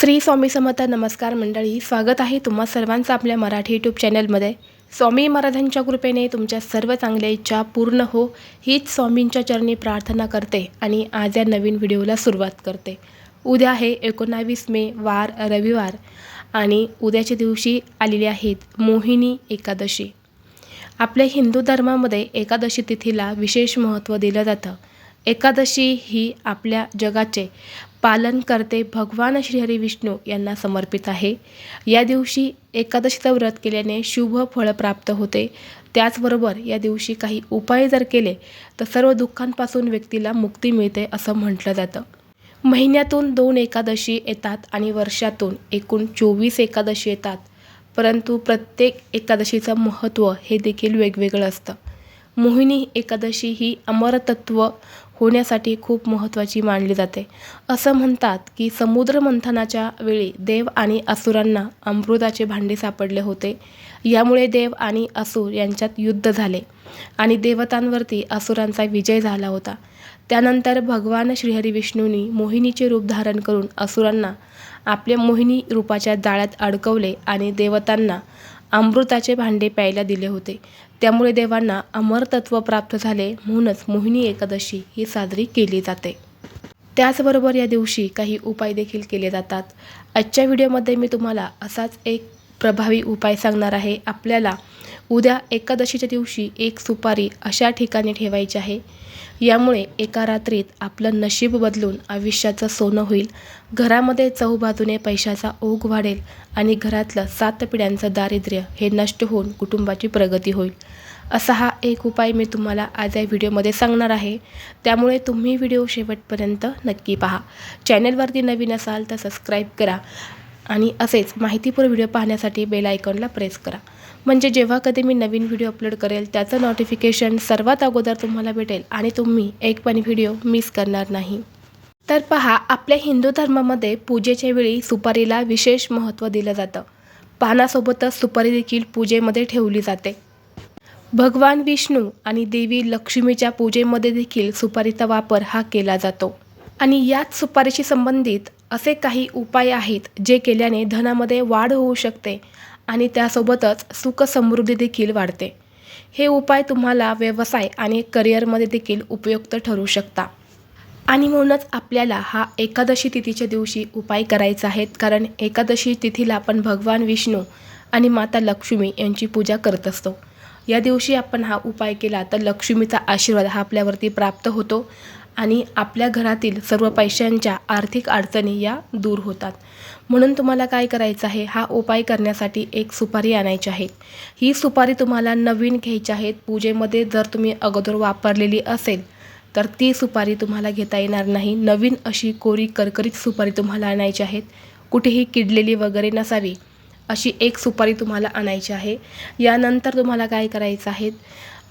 श्री स्वामी समर्थ नमस्कार मंडळी स्वागत आहे तुम्हा सर्वांचं आपल्या मराठी यूट्यूब चॅनलमध्ये स्वामी महाराजांच्या कृपेने तुमच्या सर्व चांगल्या इच्छा पूर्ण हो हीच स्वामींच्या चरणी प्रार्थना करते आणि आज या नवीन व्हिडिओला सुरुवात करते. उद्या आहे एकोणावीस मे वार रविवार आणि उद्याच्या दिवशी आलेली आहेत मोहिनी एकादशी. आपल्या हिंदू धर्मामध्ये एकादशी तिथीला विशेष महत्त्व दिलं जातं. एकादशी ही आपल्या जगाचे पालन करते भगवान श्रीहरी विष्णू यांना समर्पित आहे. या दिवशी एकादशीचं व्रत केल्याने शुभ फळ प्राप्त होते. त्याचबरोबर या दिवशी काही उपाय जर केले तर सर्व दुःखांपासून व्यक्तीला मुक्ती मिळते असं म्हटलं जातं. महिन्यातून दोन एकादशी येतात आणि वर्षातून एकूण चोवीस एकादशी येतात. परंतु प्रत्येक एकादशीचं महत्त्व हे देखील वेगवेगळं असतं. मोहिनी एकादशी ही अमरतत्व होण्यासाठी खूप महत्त्वाची मानली जाते. असं म्हणतात की समुद्र मंथनाच्या वेळी देव आणि असुरांना अमृताचे भांडे सापडले होते. यामुळे देव आणि असुर यांच्यात युद्ध झाले आणि देवतांवरती असुरांचा विजय झाला होता. त्यानंतर भगवान श्रीहरी विष्णूंनी मोहिनीचे रूप धारण करून असुरांना आपल्या मोहिनी रूपाच्या जाळ्यात अडकवले आणि देवतांना अमृताचे भांडे प्यायला दिले होते. त्यामुळे देवांना अमरतत्व प्राप्त झाले म्हणूनच मोहिनी एकादशी ही साजरी केली जाते. त्याचबरोबर या दिवशी काही उपाय देखील केले जातात. आजच्या व्हिडिओमध्ये मी तुम्हाला असाच एक प्रभावी उपाय सांगणार आहे. आपल्याला उद्या एकादशीच्या दिवशी एक सुपारी अशा ठिकाणी ठेवायची आहे. यामुळे एका रात्रीत आपलं नशीब बदलून आयुष्याचं सोनं होईल. घरामध्ये चौबाजूने पैशाचा ओघ वाढेल आणि घरातलं सात पिढ्यांचं दारिद्र्य हे नष्ट होऊन कुटुंबाची प्रगती होईल. असा हा एक उपाय मी तुम्हाला आज या व्हिडिओमध्ये सांगणार आहे. त्यामुळे तुम्ही व्हिडिओ शेवटपर्यंत नक्की पहा. चॅनलवरती नवीन असाल तर सबस्क्राईब करा आणि असेच माहितीपूर्ण व्हिडिओ पाहण्यासाठी बेल आयकॉनला प्रेस करा. म्हणजे जेव्हा कधी मी नवीन व्हिडिओ अपलोड करेल त्याचं नोटिफिकेशन सर्वात अगोदर तुम्हाला भेटेल आणि तुम्ही एक पण व्हिडिओ मिस करणार नाही. तर पहा आपल्या हिंदू धर्मामध्ये पूजेच्या वेळी सुपारीला विशेष महत्त्व दिलं जातं. पानासोबतच सुपारी देखील पूजेमध्ये ठेवली जाते. भगवान विष्णू आणि देवी लक्ष्मीच्या पूजेमध्ये देखील सुपारीचा वापर हा केला जातो. आणि याच सुपारीशी संबंधित असे काही उपाय आहेत जे केल्याने धनामध्ये वाढ होऊ शकते आणि त्यासोबतच सुख समृद्धी देखील वाढते. हे उपाय तुम्हाला व्यवसाय आणि करिअरमध्ये देखील उपयुक्त ठरू शकता. आणि म्हणूनच आपल्याला हा एकादशी तिथीच्या दिवशी उपाय करायचा आहेत. कारण एकादशी तिथीला आपण भगवान विष्णू आणि माता लक्ष्मी यांची पूजा करत असतो. या दिवशी आपण हा उपाय केला तर लक्ष्मीचा आशीर्वाद हा आपल्यावरती प्राप्त होतो. आणि आपल्या घरातील सर्व पैशांच्या आर्थिक अडचणी या दूर होतात. म्हणून तुम्हाला काय करायचं आहे? हा उपाय करण्यासाठी एक सुपारी आणायची आहे. ही सुपारी तुम्हाला नवीन घ्यायची आहेत पूजेमध्ये जर तुम्ही अगोदर वापरलेली असेल तर ती सुपारी तुम्हाला घेता येणार नाही. नवीन अशी कोरी करकरीत सुपारी तुम्हाला आणायची आहेत. कुठेही किडलेली वगैरे नसावी अशी एक सुपारी तुम्हाला आणायची आहे. यानंतर तुम्हाला काय करायचं आहे?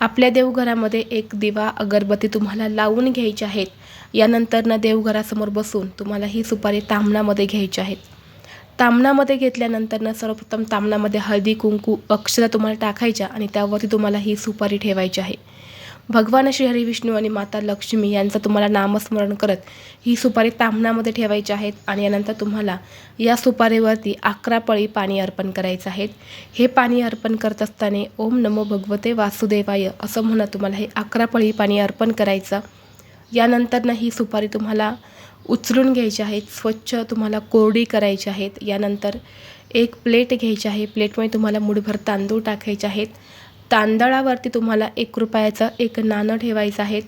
आपल्या देवघरामध्ये एक दिवा अगरबत्ती तुम्हाला लावून घ्यायची आहेत. यानंतर ना देवघरासमोर बसून तुम्हाला ही सुपारी तांबणामध्ये घ्यायची आहेत. तांबणामध्ये घेतल्यानंतर ना सर्वप्रथम तांबणामध्ये हळदी कुंकू अक्षरा तुम्हाला टाकायच्या आणि त्यावरती तुम्हाला ही सुपारी ठेवायची आहे. भगवान श्री हरी विष्णू आणि माता लक्ष्मी यांचं तुम्हाला नामस्मरण करत ही सुपारी तांबणामध्ये ठेवायची आहेत आणि यानंतर तुम्हाला या सुपारीवरती अकरा पळी पाणी अर्पण करायचं आहेत हे पाणी अर्पण करत असताना ओम नमो भगवते वासुदेवाय असं म्हणत तुम्हाला हे अकरा पळी पाणी अर्पण करायचं. यानंतर ही सुपारी तुम्हाला उचलून घ्यायची आहेत स्वच्छ तुम्हाला कोरडी करायची आहेत. यानंतर एक प्लेट घ्यायची आहे. प्लेटमध्ये तुम्हाला मुठभर तांदूळ टाकायचे आहेत. तांदळावरती तुम्हाला एक रुपयाचं एक नाणं ठेवायचं आहे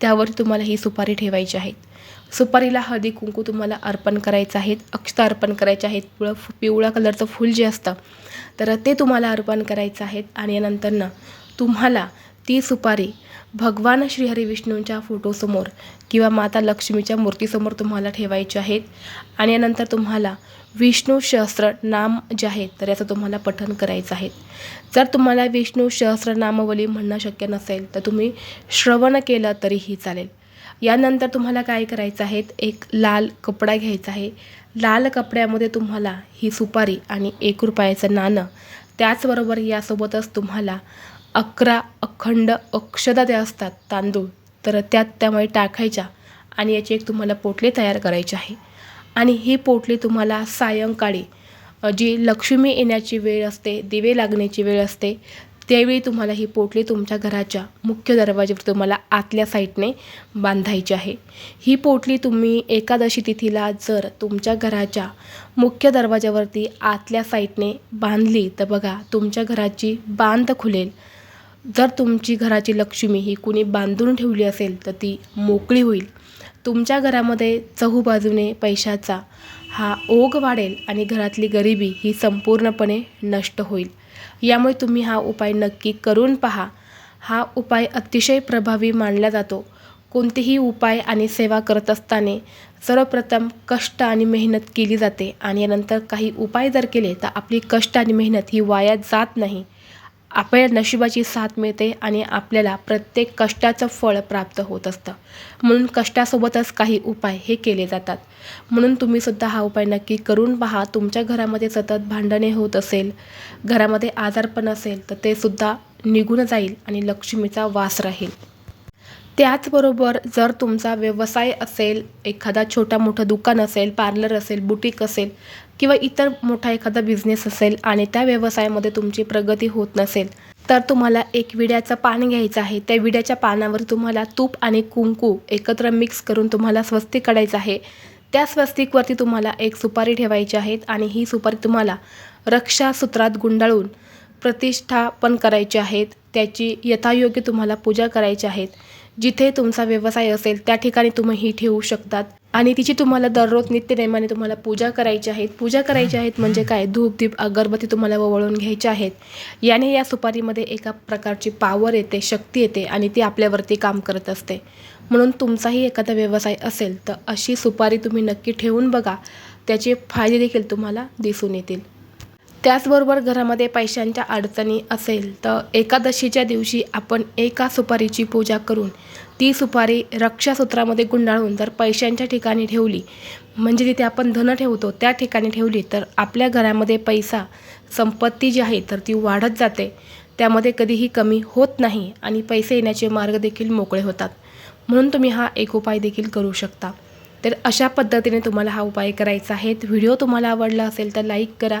त्यावर तुम्हाला ही सुपारी ठेवायची आहे सुपारीला हळदी कुंकू तुम्हाला अर्पण करायचं आहेत. अक्षता अर्पण करायचे आहेत. पिवळं पिवळ्या कलरचं फूल जे असतं तर ते तुम्हाला अर्पण करायचं आहेत. आणि नंतरनं तुम्हाला ती सुपारी भगवान श्रीहरी विष्णूंच्या फोटोसमोर किंवा माता लक्ष्मीच्या मूर्तीसमोर तुम्हाला ठेवायचे आहेत. आणि यानंतर तुम्हाला विष्णू सहस्र नाम जे आहे तर याचं तुम्हाला पठन करायचं आहे. जर तुम्हाला विष्णू सहस्र नामवली म्हणणं शक्य नसेल तर तुम्ही श्रवण केलं तरीही चालेल. यानंतर तुम्हाला काय करायचं आहे एक लाल कपडा घ्यायचा आहे. लाल कपड्यामध्ये तुम्हाला ही सुपारी आणि एक रुपयाचं नाणं त्याचबरोबर यासोबतच तुम्हाला अकरा अखंड अक्षदा त्या असतात तांदूळ. तर त्यात त्यामुळे टाकायच्या आणि याची एक तुम्हाला पोटली तयार करायची आहे. आणि ही पोटली तुम्हाला सायंकाळी जी लक्ष्मी येण्याची वेळ असते दिवे लागण्याची वेळ असते त्यावेळी तुम्हाला ही पोटली तुमच्या घराच्या मुख्य दरवाज्यावर तुम्हाला आतल्या साईडने बांधायची आहे. ही पोटली तुम्ही एकादशी तिथीला जर तुमच्या घराच्या मुख्य दरवाज्यावरती आतल्या साईडने बांधली तर बघा तुमच्या घराची बांध खुलेल. जर तुमची घराची लक्ष्मी ही कुणी बांधून ठेवली असेल तर ती मोकळी होईल. तुमच्या घरामध्ये चहूबाजूने पैशाचा हा ओघ वाढेल आणि घरातली गरिबी ही संपूर्णपणे नष्ट होईल. यामुळे तुम्ही हा उपाय नक्की करून पहा. हा उपाय अतिशय प्रभावी मानला जातो. कोणतेही उपाय आणि सेवा करत असताना सर्वप्रथम कष्ट आणि मेहनत केली जाते आणि यानंतर काही उपाय जर केले तर आपली कष्ट आणि मेहनत ही वाया जात नाही. आपल्या नशिबाची साथ मिळते आणि आपल्याला प्रत्येक कष्टाचं फळ प्राप्त होत असतं. म्हणून कष्टासोबतच काही उपाय हे केले जातात. म्हणून तुम्हीसुद्धा हा उपाय नक्की करून पहा. तुमच्या घरामध्ये सतत भांडणे होत असेल घरामध्ये आजारपण असेल तर ते सुद्धा निघून जाईल आणि लक्ष्मीचा वास राहील. त्याचबरोबर जर तुमचा व्यवसाय असेल एखादा छोटा मोठं दुकान असेल पार्लर असेल बुटीक असेल किंवा इतर मोठा एखादा बिझनेस असेल आणि त्या व्यवसायामध्ये तुमची प्रगती होत नसेल तर तुम्हाला एक विड्याचं पान घ्यायचं आहे. त्या विड्याच्या पानावर तुम्हाला तूप आणि कुंकू एकत्र मिक्स करून तुम्हाला स्वस्तिक काढायचं आहे. त्या स्वस्तिकवरती तुम्हाला एक सुपारी ठेवायची आहे आणि ही सुपारी तुम्हाला रक्षासूत्रात गुंडाळून प्रतिष्ठापन करायची आहेत त्याची यथायोग्य तुम्हाला पूजा करायची आहेत जिथे तुमचा व्यवसाय असेल त्या ठिकाणी तुम्ही ही ठेवू शकतात. आणि तिची तुम्हाला दररोज नित्यनेमाने तुम्हाला पूजा करायची आहेत. पूजा करायची आहेत म्हणजे काय? धूप दीप अगरबत्ती तुम्हाला वळून घ्यायच्या आहेत. याने या सुपारीमध्ये एका प्रकारची पावर येते शक्ती येते आणि ती आपल्यावरती काम करत असते. म्हणून तुमचाही एखादा व्यवसाय असेल तर अशी सुपारी तुम्ही नक्की ठेवून बघा. त्याचे फायदे देखील तुम्हाला दिसून येतील. त्याचबरोबर घरामध्ये पैशांच्या अडचणी असेल तर एकादशीच्या दिवशी आपण एका सुपारीची पूजा करून ती सुपारी रक्षासूत्रामध्ये गुंडाळून जर पैशांच्या ठिकाणी ठेवली म्हणजे तिथे आपण धन ठेवतो त्या ठिकाणी ठेवली तर आपल्या घरामध्ये पैसा संपत्ती जी आहे तर ती वाढत जाते. त्यामध्ये कधीही कमी होत नाही आणि पैसे येण्याचे मार्ग देखील मोकळे होतात. म्हणून तुम्ही हा एक उपाय देखील करू शकता. तर अशा पद्धतीने तुम्हाला हा उपाय करायचा आहे. व्हिडिओ तुम्हाला आवडला असेल तर लाईक करा.